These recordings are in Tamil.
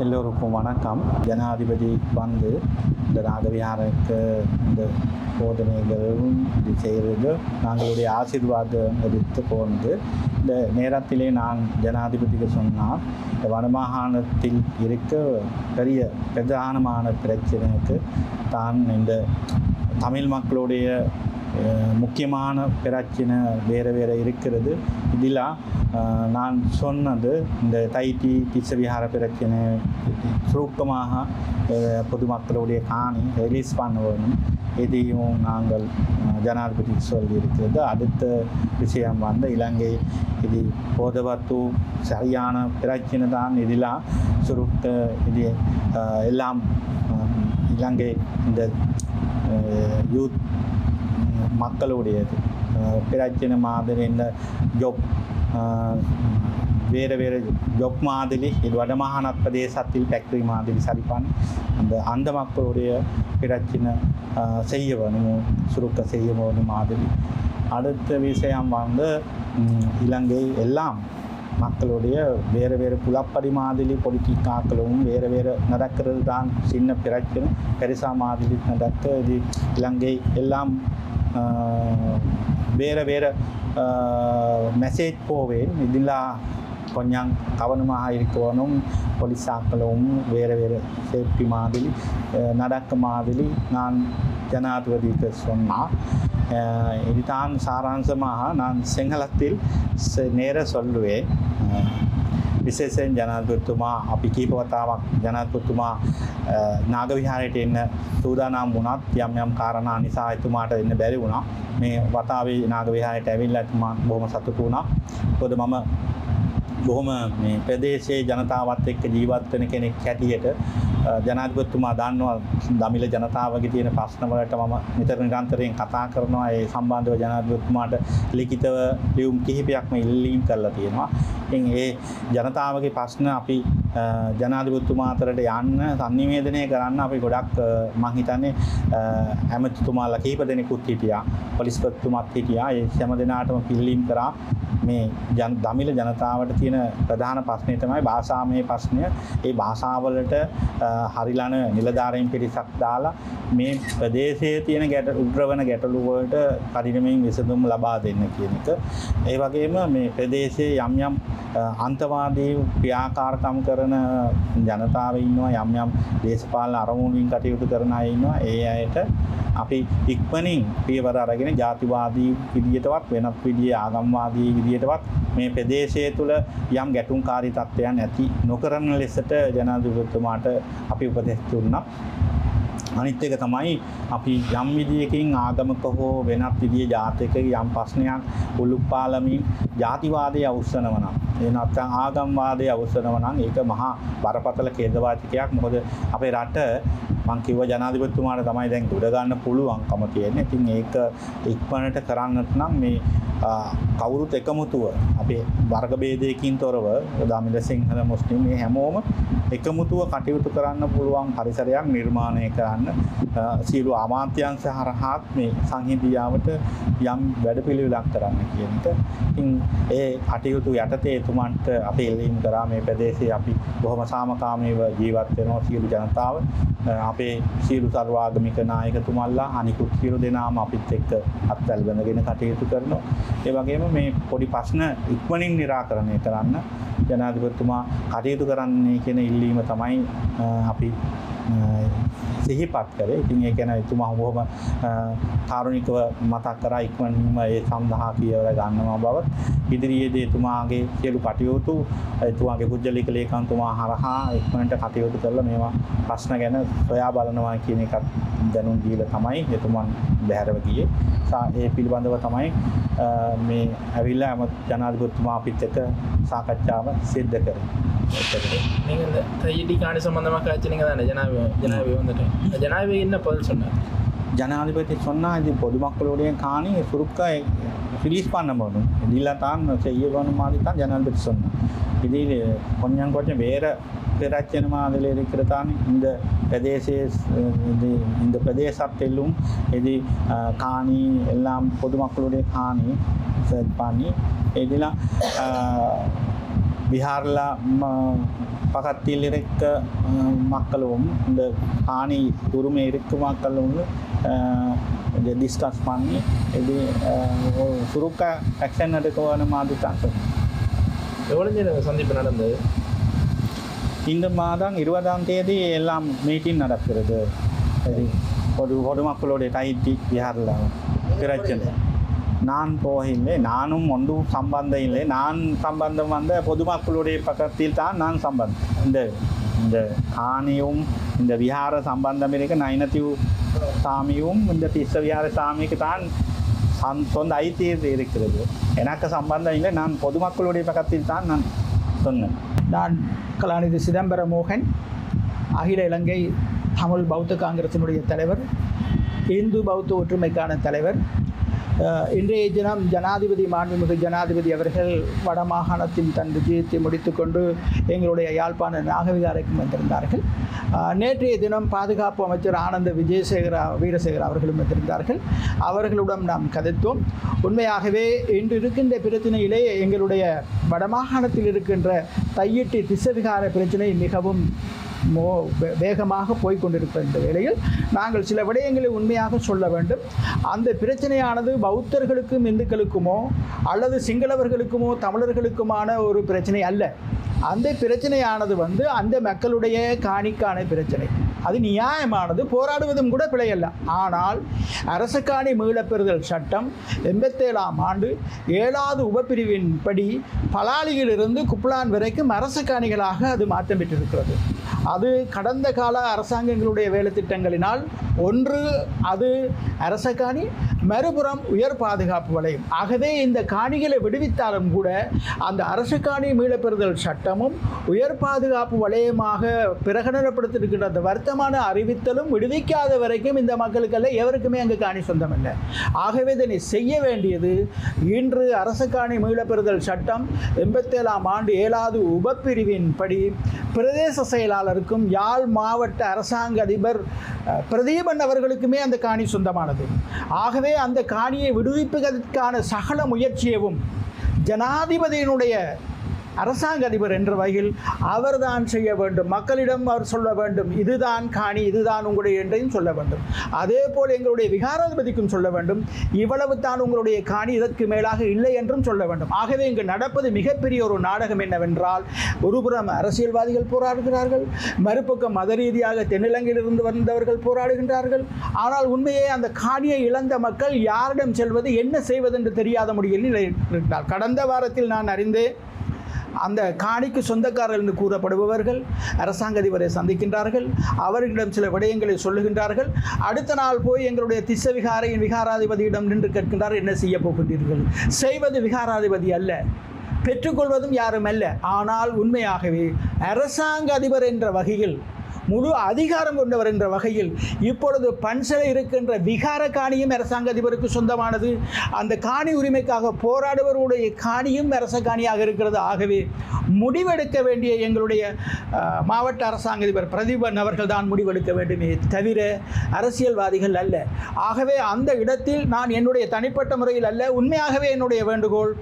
எல்லோருக்கும் வணக்கம். ஜனாதிபதி வந்து இந்த ராகவியாருக்கு இந்த போதனைகளும் இது செய்கிறது நாங்களுடைய ஆசீர்வாதம் எடுத்து போனது இந்த நேரத்திலே நான் ஜனாதிபதிக்கு சொன்னால் இந்த வடமாகாணத்தில் இருக்க பெரிய பிரதானமான பிரச்சனைக்கு தான் இந்த தமிழ் மக்களுடைய முக்கியமான பிரச்சனை வேறு வேறு இருக்கிறது. இதில் நான் சொன்னது இந்த தைட்டி திசவிகார பிரச்சனை சுருக்கமாக பொதுமக்களுடைய காணி ரிலீஸ் பண்ண வேணும் இதையும் நாங்கள் ஜனாதிபதி சொல்லியிருக்கிறது. அடுத்த விஷயம் வந்து இலங்கை இது போதவத்து சரியான பிரச்சனை தான் இதெல்லாம் சுருக்க இது எல்லாம் இலங்கை இந்த யூத் மக்களுடையது. அஹ் பிரச்சனை மாதிரி இந்த ஜொப் வேறு வேறு ஜொப் மாதிரி இது வடமாகாண பிரதேசத்தில் ஃபேக்ட்ரி மாதிரி சரிப்பான் அந்த அந்த மக்களுடைய பிரச்சனை செய்ய வேணும் சுருக்க செய்ய வேணும் மாதிரி. அடுத்த விஷயம் வந்து இலங்கை எல்லாம் மக்களுடைய வேறு வேறு குலப்படி மாதிரி பொலிட்டிக்காக்களும் வேறு வேறு நடக்கிறது தான் சின்ன பிரச்சனை பெருசாக மாதிரி நடக்க இது இலங்கை எல்லாம் வேறு வேறு மெசேஜ் போவேன் இதெல்லாம் கொஞ்சம் கவனமாக இருக்கணும் போலீஸாக்களும் வேறு வேறு சேஃப்டி மாதிரி நடக்க மாதிரி நான் ஜனாதிபதிக்கு சொன்னால் இதுதான் சாராம்சமாக நான் சிங்களத்தில் நேர சொல்லுவேன் විශේෂයෙන් ජනාධපතිතුමා අපි කීප වතාවක් ජනාධපතිතුමා නාග විහාරයට එන්න සූදානම් වුණත් යම් යම් කාරණා නිසා එතුමාට එන්න බැරි වුණා. මේ වතාවේ නාග විහාරයට ඇවිල්ලා එතුමා බොහොම සතුටු වුණා. මොකද මම බොහොම මේ ප්‍රදේශයේ ජනතාවත් එක්ක ජීවත් වෙන කෙනෙක් හැටියට අ, ජනාධිපතිතුමා දන්නවා දමිළ ජනතාවගේ තියෙන ප්‍රශ්න වලට මම නිතර නිරන්තරයෙන් කතා කරනවා ඒ සම්බන්ධව ජනාධිපතිතුමාට ලිඛිතව ලියුම් කිහිපයක්ම ඉල්ලීම් කරලා තියෙනවා. ඉතින් ඒ ජනතාවගේ ප්‍රශ්න අපි අ, ජනාධිපතිතුමා අතරට යන්න sannivedanaya කරන්න අපි ගොඩක් අ, මං හිතන්නේ අ, ඇමතිතුමාලා කිහිප දෙනෙකුත් හිටියා. පොලිස්පතිතුමත් හිටියා. ඒ හැම දෙනාටම පිල්ලීම් කරා මේ ජන දමිළ ජනතාවට තියෙන ප්‍රධාන ප්‍රශ්නය තමයි භාෂාමය ප්‍රශ්නය. ඒ භාෂාවලට අ, හරිලන නිලධාරීන් පිරිසක් දාලා මේ ප්‍රදේශයේ තියෙන ගැට උග්‍රවන ගැටලු වලට කඩිනමින් විසඳුම් ලබා දෙන්න කියන එක. ඒ වගේම මේ ප්‍රදේශයේ යම් යම් අ, අන්තවාදී ක්‍රියාකාරකම් කරන ජනතාව ඉන්නවා යම් යම් දේශපාලන අරමුණුමින් කටයුතු කරන අය ඉන්නවා. ඒ අයට අපි ඉක්මනින් පියවර අරගෙන ජාතිවාදී විදියටවත් වෙනත් විදියේ ආගම්වාදී විදියටවත් මේ ප්‍රදේශය තුළ යම් ගැටුම්කාරී තත්ත්වයන් ඇති නොකරන ලෙසට ජනාධිපතිතුමාට අපි උපදෙස් දුන්නා. අනිත් එක තමයි අපි යම් විදියකින් ආගමක හෝ වෙනත් විදියේ ජාතක යම් ප්‍රශ්නයක් උලුප්පාලමින් ජාතිවාදය අවුස්සනව නම් ඒ නැත්නම් ආගම්වාදය අවුස්සනව නම් ඒක මහා බරපතල ඛේදවාචකයක් මොකද අපේ රට මං කිව්ව ජනාධිපතිතුමාට තමයි දැන් ගොඩ ගන්න පුළුවන්කම තියෙන්නේ. ඉතින් ඒක ඉක්මනට කරන්නට නම් මේ ආ, කවුරුත් එකමුතුව අපේ වර්ග ભેදයකින් තොරව දමිළ සිංහල මුස්ලිම් මේ හැමෝම එකමුතුව කටයුතු කරන්න පුළුවන් පරිසරයක් නිර්මාණය කරන්න අ, සියලු අමාත්‍යංශ හරහාත් මේ සංහිඳියාවට යම් වැඩපිළිවෙලක් කරන්න කියන එක. ඉතින් ඒ කටයුතු යටතේ එතුමන්ට අපි එල්ලීම් කරා මේ ප්‍රදේශයේ අපි බොහොම සාමකාමීව ජීවත් වෙනවා සියලු ජනතාව. අ, අපේ සියලු සර්වාගමික නායකතුමල්ලා අනිකුත් සියලු දෙනාම අපිත් එක්ක අත්වැල් බැඳගෙන කටයුතු කරනවා. ඒ වගේම මේ පොඩි ප්‍රශ්න ඉක්මනින් निराකරණය කරන්න ජනාධිපතිතුමා කටයුතු කරන්නේ කියන ඉල්ලීම තමයි අ, අපි අ, සිහිපත් කරේ. ඉතින් ඒ ගැන එතුමා බොහොම අ, කාරුණිකව මතක් කරා ඉක්මනින්ම ඒ සඳහා පියවර ගන්නවා බව. ඉදිරියේදී එතුමාගේ සියලු කටයුතු එතුමාගේ පුජ්‍යලික ලේකම්තුමා හරහා ඉක්මනට කටයුතු කරලා මේවා ප්‍රශ්න ගැන සොයා බලනවා කියන එකත් දැනුම් දීලා තමයි එතුමන් බැහැරව ගියේ. සා ඒ පිළිබඳව තමයි අ, මේ ඇවිල්ලා ඇම ජනාධිපතිතුමා අපිත් එක්ක සාකච්ඡාව සිද්ධ කරේ. நீங்கள் இந்த தையடி காணி சம்மந்தமாக காய்ச்சி நீங்கள் தானே ஜனாபி ஜனாபி வந்துட்டேன் ஜனாபி என்ன பதில் சொன்னார் ஜனாதிபதி சொன்னால் இது பொதுமக்களுடைய காணி சுருக்காக ரிலீஸ் பண்ண போகணும் இதில் தான் செய்யணும் மாதிரி தான் ஜனாதிபதி சொன்னேன் இதில் கொஞ்சம் கொஞ்சம் வேறு பிரச்சனமாக அதில் இருக்கிறதான் இந்த பிரதேச இது இந்த பிரதேசத்திலும் இது காணி எல்லாம் பொதுமக்களுடைய காணி பண்ணி இதெல்லாம் அஹ், பீகாரில் பக்கத்தில் இருக்க மக்களும் இந்த காணி உரிமை இருக்கு மக்களும் இதை டிஸ்கஸ் பண்ணி இது சுருக்க ஆக்ஷன் எடுக்க வேணும் மாதிரி தான். எவ்வளோ சந்திப்பு நடந்தது? இந்த மாதம் இருபதாம் தேதி எல்லாம் மீட்டிங் நடக்கிறது. சரி ஒரு பொதுமக்களுடைய டைட்டி பீகாரில் பிரச்சனை. நான் போகவில்லை நானும் ஒன்றும் சம்பந்தம் இல்லை. நான் சம்பந்தம் வந்த பொதுமக்களுடைய பக்கத்தில் தான் நான் சம்பந்தம் இந்த இந்த காணியும் இந்த விஹார சம்பந்தம் இருக்க. நைனத்திவ் சாமியும் இந்த திஸ்ஸ விஹார சாமிக்கு தான் சந் சொந்த ஐத்தியம் இருக்கிறது. எனக்கு சம்பந்தம் இல்லை. நான் பொதுமக்களுடைய பக்கத்தில் தான் நான் சொன்னேன். நான் கலாநிதி சிதம்பர மோகன் அகில இலங்கை தமிழ் பௌத்த காங்கிரசினுடைய தலைவர் இந்து பௌத்த ஒற்றுமைக்கான தலைவர் இன்றைய தினம் ஜனாதிபதி மாண்புமிகு ஜனாதிபதி அவர்கள் வடமாகாணத்தின் தன் விஜயத்தை முடித்துக்கொண்டு எங்களுடைய யாழ்ப்பாண நாகவிகாரைக்கும் வந்திருந்தார்கள். நேற்றைய தினம் பாதுகாப்பு அமைச்சர் ஆனந்த விஜயசேகர வீரசேகர் அவர்களும் வந்திருந்தார்கள். அவர்களுடன் நாம் கதைத்தோம். உண்மையாகவே இன்று இருக்கின்ற பிரச்சனையிலே எங்களுடைய வடமாகாணத்தில் இருக்கின்ற தையிட்டு திசவிகார பிரச்சனை மிகவும் மோ வே- வேகமாக போய்கொண்டிருக்கிற இந்த வேளையில் நாங்கள் சில விடயங்களை உண்மையாக சொல்ல வேண்டும். அந்த பிரச்சனையானது பௌத்தர்களுக்கும் இந்துக்களுக்குமோ அல்லது சிங்களவர்களுக்குமோ தமிழர்களுக்குமான ஒரு பிரச்சனை அல்ல. அந்த பிரச்சனையானது வந்து அந்த மக்களுடைய காணிக்கான பிரச்சனை. அது நியாயமானது போராடுவதும் கூட பிழையல்ல. ஆனால் அரசக்காணி மீளப்பெறுதல் சட்டம் எண்பத்தேழாம் ஆண்டு ஏழாவது உபப்பிரிவின் படி பலாலியிலிருந்து குப்லான் வரைக்கும் அரசக்காணிகளாக அது மாற்றம் பெற்றிருக்கிறது. அது கடந்த கால அரசாங்கங்களுடைய வேலை திட்டங்களினால் ஒன்று அது அரசக்காணி மறுபுறம் உயர் பாதுகாப்பு வளையம் ஆகவே இந்த காணிகளை விடுவித்தாலும் கூட அந்த அரசுக்காணி மீளப்பெறுதல் சட்டமும் உயர் பாதுகாப்பு வளையமாக பிரகடனப்படுத்தியிருக்கின்ற அந்த வர்த்தமான அறிவித்தலும் விடுவிக்காத வரைக்கும் இந்த மக்களுக்கெல்லாம் எவருக்குமே அங்கு காணி சொந்தம் இல்லை. ஆகவே இதனை செய்ய வேண்டியது இன்று அரசுக்காணி மீளப்பெறுதல் சட்டம் எண்பத்தேழாம் ஆண்டு ஏழாவது உபப்பிரிவின் படி பிரதேச செயலாளர் செயலாளருக்கும் யாழ் மாவட்ட அரசாங்க அதிபர் பிரதீபன் அவர்களுக்குமே அந்த காணி சொந்தமானது. ஆகவே அந்த காணியை விடுவிப்பதற்கான சகல முயற்சியவும் ஜனாதிபதியினுடைய அரசாங்க அதிபர் என்ற வகையில் அவர்தான் செய்ய வேண்டும். மக்களிடம் அவர் சொல்ல வேண்டும். இதுதான் காணி இதுதான் உங்களுடைய என்றையும் சொல்ல வேண்டும். அதே போல் எங்களுடைய விகாராதிபதிக்கும் சொல்ல வேண்டும். இவ்வளவு தான் உங்களுடைய காணி இதற்கு மேலாக இல்லை என்றும் சொல்ல வேண்டும். ஆகவே இங்கு நடப்பது மிகப்பெரிய ஒரு நாடகம் என்னவென்றால் ஒருபுறம் அரசியல்வாதிகள் போராடுகிறார்கள் மறுபக்கம் மத ரீதியாக தென்னிலங்கையிலிருந்து வந்தவர்கள் போராடுகின்றார்கள். ஆனால் உண்மையே அந்த காணியை இழந்த மக்கள் யாரிடம் செல்வது என்ன செய்வது என்று தெரியாத முடியல கடந்த வாரத்தில் நான் அறிந்தேன் அந்த காணிக்கு சொந்தக்காரர்கள் என்று கூறப்படுபவர்கள் அரசாங்க அதிபரை சந்திக்கின்றார்கள். அவர்களிடம் சில விடயங்களை சொல்லுகின்றார்கள். அடுத்த நாள் போய் எங்களுடைய திச விகாரையின் விகாராதிபதியிடம் நின்று கேட்கின்றார் என்ன செய்ய போகின்றீர்கள்? செய்வது விகாராதிபதி அல்ல பெற்றுக்கொள்வதும் யாரும் அல்ல. ஆனால் உண்மையாகவே அரசாங்க அதிபர் என்ற வகையில் முழு அதிகாரம் கொண்டவர் என்ற வகையில் இப்பொழுது பன்சலை இருக்கின்ற விகார காணியும் அரசாங்க அதிபருக்கு சொந்தமானது. அந்த காணி உரிமைக்காக போராடுவருடைய காணியும் அரச காணியாக இருக்கிறது. ஆகவே முடிவெடுக்க வேண்டிய எங்களுடைய மாவட்ட அரசாங்க அதிபர் பிரதீபன் அவர்கள் தான் முடிவெடுக்க வேண்டுமே தவிர அரசியல்வாதிகள் அல்ல. ஆகவே அந்த இடத்தில் நான் என்னுடைய தனிப்பட்ட முறையில் அல்ல. உண்மையாகவே என்னுடைய வேண்டுகோள்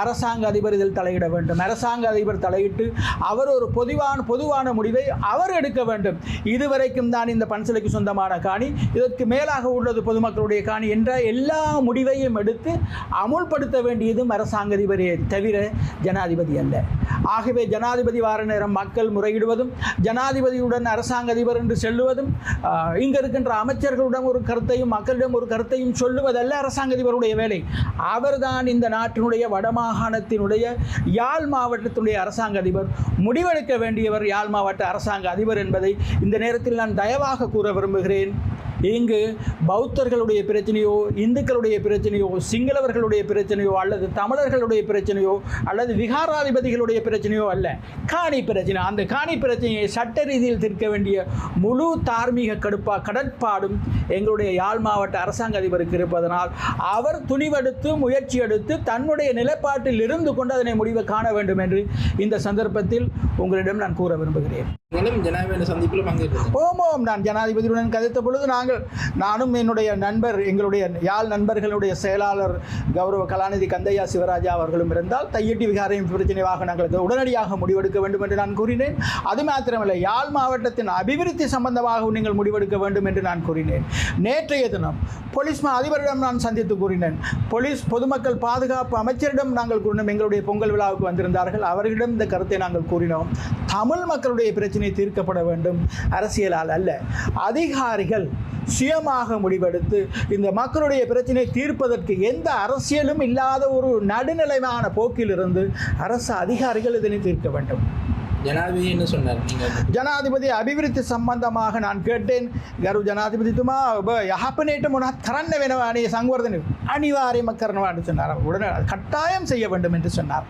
அரசாங்க அதிபர் இதில் தலையிட வேண்டும். அரசாங்க அதிபர் தலையிட்டு அவர் ஒரு பொதுவான பொதுவான முடிவை அவர் எடுக்க வேண்டும். இதுவரைக்கும் தான் இந்த பன்சிலைக்கு சொந்தமான காணி. இதற்கு மேலாக உள்ளது பொதுமக்களுடைய காணி என்ற எல்லா முடிவையும் எடுத்து அமுல்படுத்த வேண்டியதும் அரசாங்க அதிபரே தவிர ஜனாதிபதி அல்ல. ஆகவே ஜனாதிபதி வார நேரம் மக்கள் முறையிடுவதும் ஜனாதிபதியுடன் அரசாங்க அதிபர் என்று செல்லுவதும் ஆஹ், இருக்கின்ற அமைச்சர்களுடன் ஒரு கருத்தையும் மக்களிடம் ஒரு கருத்தையும் சொல்லுவதல்ல அரசாங்க அதிபருடைய வேலை. அவர்தான் இந்த நாட்டினுடைய வட வடமாகாணத்தினுடைய யாழ் மாவட்டத்தினுடைய அரசாங்க அதிபர். முடிவெடுக்க வேண்டியவர் யாழ் மாவட்ட அரசாங்க அதிபர் என்பதை இந்த நேரத்தில் நான் தயவாக கூற விரும்புகிறேன். இங்கு பௌத்தர்களுடைய பிரச்சனையோ இந்துக்களுடைய பிரச்சனையோ சிங்களவர்களுடைய பிரச்சனையோ அல்லது தமிழர்களுடைய பிரச்சனையோ அல்லது விகாராதிபதிகளுடைய பிரச்சனையோ அல்ல. காணி பிரச்சனை அந்த காணி பிரச்சனையை சட்ட ரீதியில் தீர்க்க வேண்டிய முழு தார்மீக கடுப்பா கடற்பாடும் எங்களுடைய யாழ் மாவட்ட அரசாங்க அதிபருக்கு இருப்பதனால் அவர் துணிவெடுத்து முயற்சி எடுத்து தன்னுடைய நிலைப்பாட்டில் இருந்து கொண்டு அதனை முடிவை காண வேண்டும் என்று இந்த சந்தர்ப்பத்தில் உங்களிடம் நான் கூற விரும்புகிறேன். நீங்களும் நான் ஜனாதிபதியுடன் கதைத்த பொழுது நாங்கள் நானும் என்னுடைய நண்பர் எங்களுடைய யாழ் நண்பர்களுடைய செயலாளர் கௌரவ கலாநிதி கந்தையா சிவராஜா அவர்களும் இருந்தால் தையட்டி விகாரையும் பிரச்சனையாக நாங்கள் உடனடியாக முடிவெடுக்க வேண்டும் என்று நான் கூறினேன். அது மாத்திரமல்ல யாழ் மாவட்டத்தின் அபிவிருத்தி சம்பந்தமாக நீங்கள் முடிவெடுக்க வேண்டும் என்று நான் கூறினேன். நேற்றைய தினம் போலீஸ் மா அதிபரிடம் நான் சந்தித்து கூறினேன். போலீஸ் பொதுமக்கள் பாதுகாப்பு அமைச்சரிடம் நாங்கள் கூறினோம். எங்களுடைய பொங்கல் விழாவுக்கு வந்திருந்தார்கள். அவர்களிடம் இந்த கருத்தை நாங்கள் கூறினோம். தமிழ் மக்களுடைய பிரச்சனை தீர்க்கப்பட வேண்டும். அரசியலால் அல்ல. அதிகாரிகள் சுயமாக முடிவெடுத்து இந்த மக்களுடைய பிரச்சனை தீர்ப்பதற்கு எந்த அரசியலும் இல்லாத ஒரு நடுநிலைமான போக்கிலிருந்து அரசு அதிகாரிகள் இதனை தீர்க்க வேண்டும். ஜனாதிபதி என்ன சொன்னார் நீங்கள் ජනාධිපති අභිවෘත්ති සම්බන්ධමාහ නන් කෙටෙන් ගරු ජනාධිපතිතුමා ඔබ යහපනයට මොනත් කරන්න වෙනවානේ සංවර්ධන அனிவாரியம කරනවාට சொன்னார் உடனே அது கட்டாயம் செய்ய வேண்டும் என்று சொன்னார்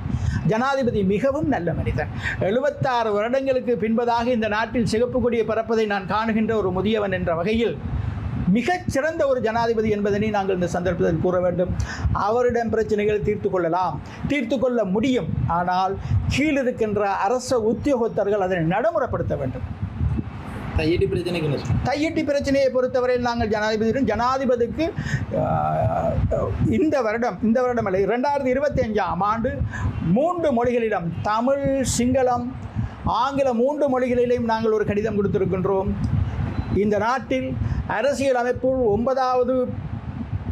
ஜனாதிபதி மிகவும் நல்ல மனிதன் எழுபத்தாறு வருடங்களுக்கு பின்பதாக இந்த நாட்டில் சிகப்பு கொடியை பறப்பதை நான் காணுகின்ற ஒரு முதியவன் என்ற வகையில் மிகச் சிறந்த ஒரு ஜனாதிபதி என்பதனை நாங்கள் இந்த சந்தர்ப்பத்தில் கூற வேண்டும். அவரிடம் பிரச்சனைகள் தீர்த்து கொள்ளலாம். தீர்த்து கொள்ள முடியும். ஆனால் கீழிருக்கின்ற அரச உத்தியோகத்தர்கள் அதனை நடைமுறைப்படுத்த வேண்டும். தையடி பிரச்சனைக்கு தையட்டி பிரச்சனையை பொறுத்தவரையில் நாங்கள் ஜனாதிபதியிடம் ஜனாதிபதிக்கு இந்த வருடம் இந்த வருடம் அல்ல இரண்டாயிரத்தி இருபத்தி அஞ்சாம் ஆண்டு மூன்று மொழிகளிடம் தமிழ் சிங்களம் ஆங்கில மூன்று மொழிகளிலும் நாங்கள் ஒரு கடிதம் கொடுத்திருக்கின்றோம். இந்த நாட்டில் அரசியல் அமைப்புள் ஒன்பதாவது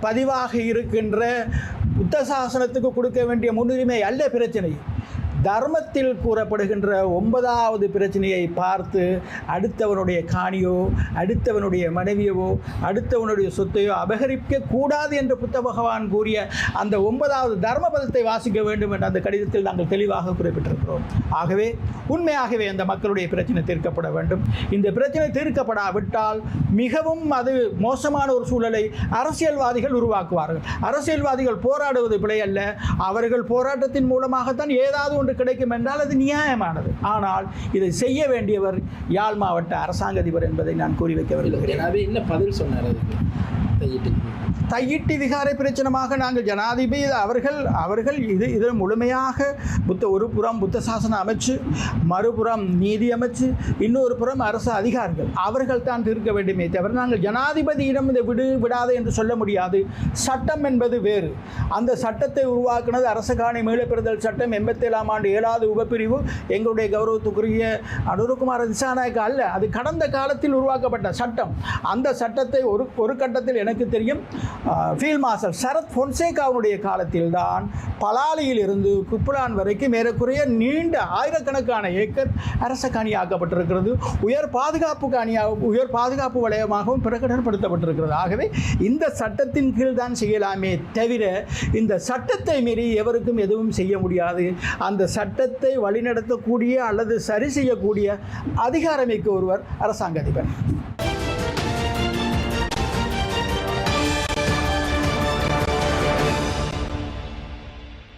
பதிவாக இருக்கின்ற புத்த சாசனத்துக்கு கொடுக்க வேண்டிய முன்னுரிமை அல்ல பிரச்சனை. தர்மத்தில் கூறப்படுகின்ற ஒன்பதாவது பிரச்சனையை பார்த்து அடுத்தவனுடைய காணியோ அடுத்தவனுடைய மனைவியவோ அடுத்தவனுடைய சொத்தையோ அபகரிக்க கூடாது என்று புத்த பகவான் கூறிய அந்த ஒன்பதாவது தர்ம பதத்தை வாசிக்க வேண்டும் என்ற அந்த கடிதத்தில் நாங்கள் தெளிவாக குறிப்பிட்டிருக்கிறோம். ஆகவே உண்மையாகவே அந்த மக்களுடைய பிரச்சனை தீர்க்கப்பட வேண்டும். இந்த பிரச்சனை தீர்க்கப்படாவிட்டால் மிகவும் அது மோசமான ஒரு சூழலை அரசியல்வாதிகள் உருவாக்குவார்கள். அரசியல்வாதிகள் போராடுவது பிழை அல்ல அவர்கள் போராட்டத்தின் மூலமாகத்தான் ஏதாவது ஒன்று கிடைக்கும் என்றால் அது நியாயமானது. ஆனால் இதை செய்ய வேண்டியவர் யாழ் மாவட்ட அரசாங்க அதிபர் என்பதை நான் கூறி வைக்க விரும்புகிறேன். என்ன பதில் சொன்னார் தையிட்டு. தையிட்டி விகாரை பிரச்சனமாக நாங்கள் ஜனாதிபதி அவர்கள் அவர்கள் இது இதில் முழுமையாக புத்த ஒரு புறம் புத்த சாசன அமைச்சு மறுபுறம் நீதி அமைச்சு இன்னொரு புறம் அரசு அதிகாரிகள். அவர்கள் தான் தீர்க்க வேண்டுமே தவிர நாங்கள் ஜனாதிபதியிடம் இதை விடு விடாது என்று சொல்ல முடியாது. சட்டம் என்பது வேறு. அந்த சட்டத்தை உருவாக்குனது அரச காணி மீளப்பெறுதல் சட்டம் எண்பத்தேழாம் ஆண்டு ஏழாவது உபப்பிரிவு. எங்களுடைய கௌரவத்துக்குரிய அனுருகுமார் திசாநாயக்க அல்ல அது கடந்த காலத்தில் உருவாக்கப்பட்ட சட்டம். அந்த சட்டத்தை ஒரு ஒரு கட்டத்தில் என எனக்கு தெரியும். ஃபீல்ட் மார்ஷல் சரத் பொன்சேகாவுடைய காலத்தில் தான் பலாலியில் இருந்து குப்புலான் வரைக்கும் ஏறக்குறைய நீண்ட ஆயிரக்கணக்கான ஏக்கர் அரச காணியாக்கப்பட்டிருக்கிறது. உயர் பாதுகாப்பு காணியாக உயர் பாதுகாப்பு வளையமாகவும் பிரகடனப்படுத்தப்பட்டிருக்கிறது. ஆகவே இந்த சட்டத்தின் கீழ் தான் செய்யலாமே தவிர இந்த சட்டத்தை மீறி எவருக்கும் எதுவும் செய்ய முடியாது. அந்த சட்டத்தை வழிநடத்தக்கூடிய அல்லது சரி செய்யக்கூடிய அதிகாரமிக்க ஒருவர் அரசாங்க அதிபர்.